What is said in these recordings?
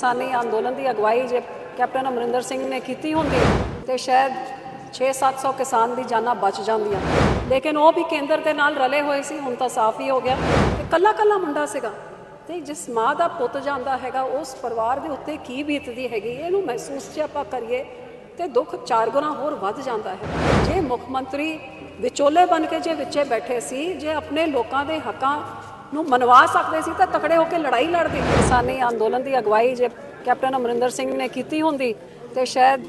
ਕਿਸਾਨੀ ਅੰਦੋਲਨ ਦੀ ਅਗਵਾਈ ਜੇ ਕੈਪਟਨ ਅਮਰਿੰਦਰ ਸਿੰਘ ਨੇ ਕੀਤੀ ਹੁੰਦੀ ਤੇ ਸ਼ਾਇਦ 6-700 ਕਿਸਾਨ ਦੀ ਜਾਨਾਂ ਬਚ ਜਾਂਦੀਆਂ। ਲੇਕਿਨ ਉਹ ਵੀ ਕੇਂਦਰ ਦੇ ਨਾਲ ਰਲੇ ਹੋਏ ਸੀ, ਹੁਣ ਤਾਂ ਸਾਫ਼ ਹੀ ਹੋ ਗਿਆ। ਤੇ ਕੱਲਾ ਕੱਲਾ ਮੁੰਡਾ ਸੀਗਾ। ਤੇ ਜਿਸ ਮਾਂ ਦਾ ਪੁੱਤ ਜਾਂਦਾ ਹੈਗਾ, ਉਸ ਪਰਿਵਾਰ ਦੇ ਉੱਤੇ ਕੀ ਬੀਤਦੀ ਹੈਗੀ, ਇਹਨੂੰ ਮਹਿਸੂਸ ਜੇ ਆਪਾਂ ਕਰੀਏ ਤੇ ਦੁੱਖ ਚਾਰ ਗੁਣਾ ਹੋਰ ਵੱਧ ਜਾਂਦਾ ਹੈ। ਜੇ ਮੁੱਖ ਮੰਤਰੀ ਵਿਚੋਲੇ ਬਣ ਕੇ ਜੇ ਵਿੱਚੇ ਬੈਠੇ ਸੀ, ਜੇ ਆਪਣੇ ਲੋਕਾਂ ਦੇ ਹੱਕਾਂ ਨੂੰ ਮਨਵਾ ਸਕਦੇ ਸੀ ਤਾਂ ਤਕੜੇ ਹੋ ਕੇ ਲੜਾਈ ਲੜਦੇ ਕਿਸਾਨੀ ਅੰਦੋਲਨ ਦੀ ਅਗਵਾਈ ਜੇ ਕੈਪਟਨ ਅਮਰਿੰਦਰ ਸਿੰਘ ਨੇ ਕੀਤੀ ਹੁੰਦੀ, ਤੇ ਸ਼ਾਇਦ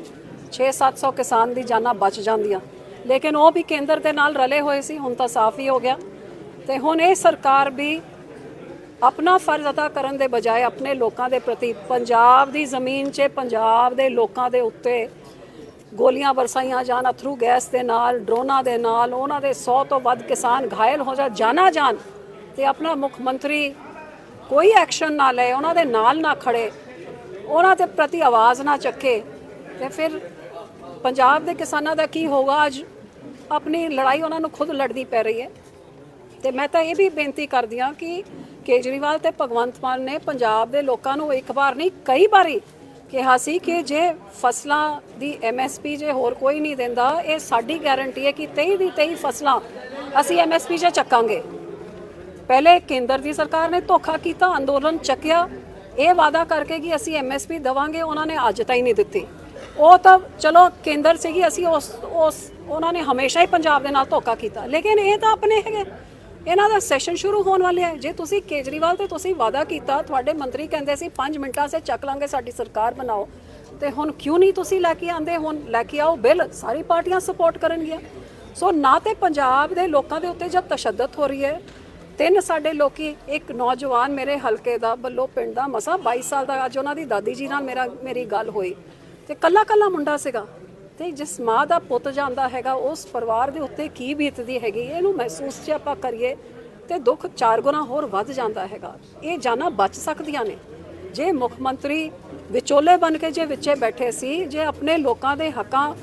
6-700 ਕਿਸਾਨ ਦੀ ਜਾਨਾਂ ਬਚ ਜਾਂਦੀਆਂ। ਲੇਕਿਨ ਉਹ ਵੀ ਕੇਂਦਰ ਦੇ ਨਾਲ ਰਲੇ ਹੋਏ ਸੀ, ਹੁਣ ਤਾਂ ਸਾਫ਼ ਹੀ ਹੋ ਗਿਆ। ਤੇ ਹੁਣ ਇਹ ਸਰਕਾਰ ਵੀ ਆਪਣਾ ਫਰਜ਼ ਅਦਾ ਕਰਨ ਦੇ ਬਜਾਏ ਆਪਣੇ ਲੋਕਾਂ ਦੇ ਪ੍ਰਤੀ ਪੰਜਾਬ ਦੀ ਜ਼ਮੀਨ 'ਚ, ਪੰਜਾਬ ਦੇ ਲੋਕਾਂ ਦੇ ਉੱਤੇ ਗੋਲੀਆਂ ਵਰਸਾਈਆਂ ਜਾਣ, ਅਥਰੂ ਗੈਸ ਦੇ ਨਾਲ, ਡਰੋਨਾਂ ਦੇ ਨਾਲ, ਉਹਨਾਂ ਦੇ 100 ਤੋਂ ਵੱਧ ਕਿਸਾਨ ਘਾਇਲ ਹੋ ਜਾ ਜਾਣਾ ਜਾਣ। ਤੇ ਆਪਣਾ ਮੁੱਖ ਮੰਤਰੀ ਕੋਈ ਐਕਸ਼ਨ ਨਾ ਲਏ, ਉਹਨਾਂ ਦੇ ਨਾਲ ਨਾ ਖੜੇ, ਉਹਨਾਂ ਦੇ ਪ੍ਰਤੀ ਆਵਾਜ਼ ਨਾ ਚੱਕੇ ਤੇ ਫਿਰ ਪੰਜਾਬ ਦੇ ਕਿਸਾਨਾਂ ਦਾ ਕੀ ਹੋਊਗਾ? ਅੱਜ ਆਪਣੀ ਲੜਾਈ ਉਹਨਾਂ ਨੂੰ ਖੁਦ ਲੜਨੀ ਪੈ ਰਹੀ ਹੈ ਤੇ ਮੈਂ ਤਾਂ ਇਹ ਵੀ ਬੇਨਤੀ ਕਰਦੀ ਹਾਂ ਕਿ ਕੇਜਰੀਵਾਲ ਤੇ ਭਗਵੰਤ ਮਾਨ ਨੇ ਪੰਜਾਬ ਦੇ ਲੋਕਾਂ ਨੂੰ ਇੱਕ ਵਾਰ ਨਹੀਂ, ਕਈ ਵਾਰੀ ਕਿਹਾ ਸੀ ਕਿ ਜੇ ਫਸਲਾਂ ਦੀ ਐਮਐਸਪੀ ਜੇ ਹੋਰ ਕੋਈ ਨਹੀਂ ਦਿੰਦਾ, ਇਹ ਸਾਡੀ ਗਾਰੰਟੀ ਹੈ ਕਿ 23 ਦੀ 23 ਫਸਲਾਂ ਅਸੀਂ ਐਮਐਸਪੀ 'ਚ ਚੱਕਾਂਗੇ। ਪਹਿਲੇ ਕੇਂਦਰ ਦੀ ਸਰਕਾਰ ਨੇ ਧੋਖਾ ਕੀਤਾ, ਅੰਦੋਲਨ ਚੱਕਿਆ। ਇਹ ਵਾਅਦਾ ਕਰਕੇ ਕਿ ਅਸੀਂ ਐਮਐਸਪੀ ਦਵਾਂਗੇ, ਉਹਨਾਂ ਨੇ ਅੱਜ ਤਾਈਂ ਨਹੀਂ ਦਿੱਤੀ। ਉਹ ਤਾਂ ਚਲੋ ਕੇਂਦਰ ਸੀਗੀ, ਅਸੀਂ ਉਸ ਉਸ, ਉਹਨਾਂ ਨੇ ਹਮੇਸ਼ਾ ਹੀ ਪੰਜਾਬ ਦੇ ਨਾਲ ਧੋਖਾ ਕੀਤਾ। ਲੇਕਿਨ ਇਹ ਤਾਂ ਆਪਣੇ ਹੈਗੇ। ਇਹਨਾਂ ਦਾ ਸੈਸ਼ਨ ਸ਼ੁਰੂ ਹੋਣ ਵਾਲੇ ਹੈ। ਜੇ ਤੁਸੀਂ ਕੇਜਰੀਵਾਲ ਤੇ ਤੁਸੀਂ ਵਾਅਦਾ ਕੀਤਾ, ਤੁਹਾਡੇ ਮੰਤਰੀ ਕਹਿੰਦੇ ਸੀ 5 ਮਿੰਟਾਂ 'ਚ ਚੱਕ ਲਾਂਗੇ, ਸਾਡੀ ਸਰਕਾਰ ਬਣਾਓ। ਤੇ ਹੁਣ ਕਿਉਂ ਨਹੀਂ ਤੁਸੀਂ ਲੈ ਕੇ ਆਂਦੇ ਹੁਣ ਲੈ ਕੇ ਆਓ ਬਿੱਲ, ਸਾਰੀ ਪਾਰਟੀਆਂ ਸਪੋਰਟ ਕਰਨਗੀਆਂ। ਸੋ ਨਾ ਤੇ ਪੰਜਾਬ ਦੇ ਲੋਕਾਂ ਦੇ ਉੱਤੇ ਜਦ ਤਸ਼ੱਦਦ ਹੋ ਰਹੀ ਹੈ ਤਿੰਨ ਸਾਡੇ ਲੋਕੀ, ਇੱਕ ਨੌਜਵਾਨ ਮੇਰੇ ਹਲਕੇ ਦਾ ਬੱਲੋ ਪਿੰਡ ਦਾ ਮਸਾ 22 ਸਾਲ ਦਾ, ਅੱਜ ਉਹਨਾਂ ਦੀ ਦਾਦੀ ਜੀ ਨਾਲ ਮੇਰਾ, ਮੇਰੀ ਗੱਲ ਹੋਈ। ਤੇ ਕੱਲਾ ਕੱਲਾ ਮੁੰਡਾ ਸੀਗਾ। ਤੇ ਜਿਸ ਮਾਂ ਦਾ ਪੁੱਤ ਜਾਂਦਾ ਹੈਗਾ, ਉਸ ਪਰਿਵਾਰ ਦੇ ਉੱਤੇ ਕੀ ਬੀਤਦੀ ਹੈਗੀ, ਇਹਨੂੰ ਮਹਿਸੂਸ ਜੇ ਆਪਾਂ ਕਰੀਏ, ਤੇ ਦੁੱਖ ਚਾਰ ਗੁਣਾ ਹੋਰ ਵੱਧ ਜਾਂਦਾ ਹੈਗਾ। ਇਹ ਜਾਨਾਂ ਬਚ ਸਕਦੀਆਂ ਨੇ। ਜੇ ਮੁੱਖ ਮੰਤਰੀ ਵਿਚੋਲੇ ਬਣ ਕੇ ਜੇ ਵਿੱਚੇ ਬੈਠੇ ਸੀ, ਜੇ ਆਪਣੇ ਲੋਕਾਂ ਦੇ ਹੱਕਾਂ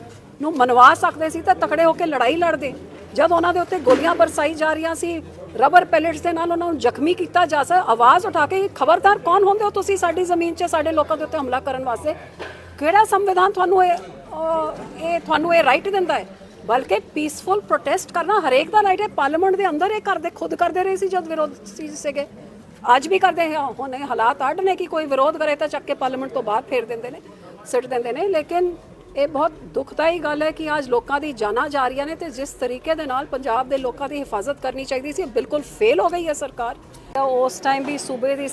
ਨੂੰ ਮਨਵਾ ਸਕਦੇ ਸੀ, ਤਾਂ ਤਕੜੇ ਹੋ ਕੇ ਲੜਾਈ ਲੜਦੇ। ਜਦ ਉਹਨਾਂ ਦੇ ਉੱਤੇ ਗੋਲੀਆਂ ਬਰਸਾਈ ਜਾ ਰਹੀਆਂ ਸੀ ਰਬਰ ਪੈਲੇਟਸ ਦੇ ਨਾਲ ਉਹਨਾਂ ਨੂੰ ਜ਼ਖਮੀ ਕੀਤਾ ਜਾ ਸਕਦਾ। ਆਵਾਜ਼ ਉਠਾ ਕੇ ਖਬਰਦਾਰ ਕੌਣ ਹੁੰਦੇ ਹੋ ਤੁਸੀਂ ਸਾਡੀ ਜ਼ਮੀਨ 'ਚ, ਸਾਡੇ ਲੋਕਾਂ ਦੇ ਉੱਤੇ ਹਮਲਾ ਕਰਨ ਵਾਸਤੇ। ਕਿਹੜਾ ਸੰਵਿਧਾਨ ਤੁਹਾਨੂੰ ਇਹ ਇਹ ਤੁਹਾਨੂੰ ਇਹ ਰਾਈਟ ਦਿੰਦਾ ਹੈ? ਬਲਕਿ ਪੀਸਫੁਲ ਪ੍ਰੋਟੈਸਟ ਕਰਨਾ ਹਰੇਕ ਦਾ ਰਾਈਟ ਹੈ। ਪਾਰਲੀਮੈਂਟ ਦੇ ਅੰਦਰ ਇਹ ਕਰਦੇ, ਖੁਦ ਕਰਦੇ ਰਹੇ ਸੀ ਜਦ ਵਿਰੋਧ ਸੀ ਸੀਗੇ। ਅੱਜ ਵੀ ਕਰਦੇ ਹੈ ਹੁਣ ਹਾਲਾਤ ਅੱਡ ਨੇ ਕਿ ਕੋਈ ਵਿਰੋਧ ਕਰੇ ਤਾਂ ਚੱਕ ਕੇ ਪਾਰਲੀਮੈਂਟ ਤੋਂ ਬਾਹਰ ਫੇਰ ਦਿੰਦੇ ਨੇ, ਸਿੱਟ ਦਿੰਦੇ ਨੇ। ਲੇਕਿਨ ਇਹ ਬਹੁਤ ਦੁਖਦਾਈ ਗੱਲ ਹੈ ਕਿ ਅੱਜ ਲੋਕਾਂ ਦੀ ਜਾਨਾਂ ਜਾ ਰਹੀਆਂ ਨੇ ਤੇ ਜਿਸ ਤਰੀਕੇ ਦੇ ਨਾਲ ਪੰਜਾਬ ਦੇ ਲੋਕਾਂ ਦੀ ਹਿਫਾਜ਼ਤ ਕਰਨੀ ਚਾਹੀਦੀ ਸੀ ਬਿਲਕੁਲ ਫੇਲ ਹੋ ਗਈ ਹੈ ਸਰਕਾਰ। ਉਸ ਟਾਈਮ ਵੀ ਸੂਬੇ ਦੀ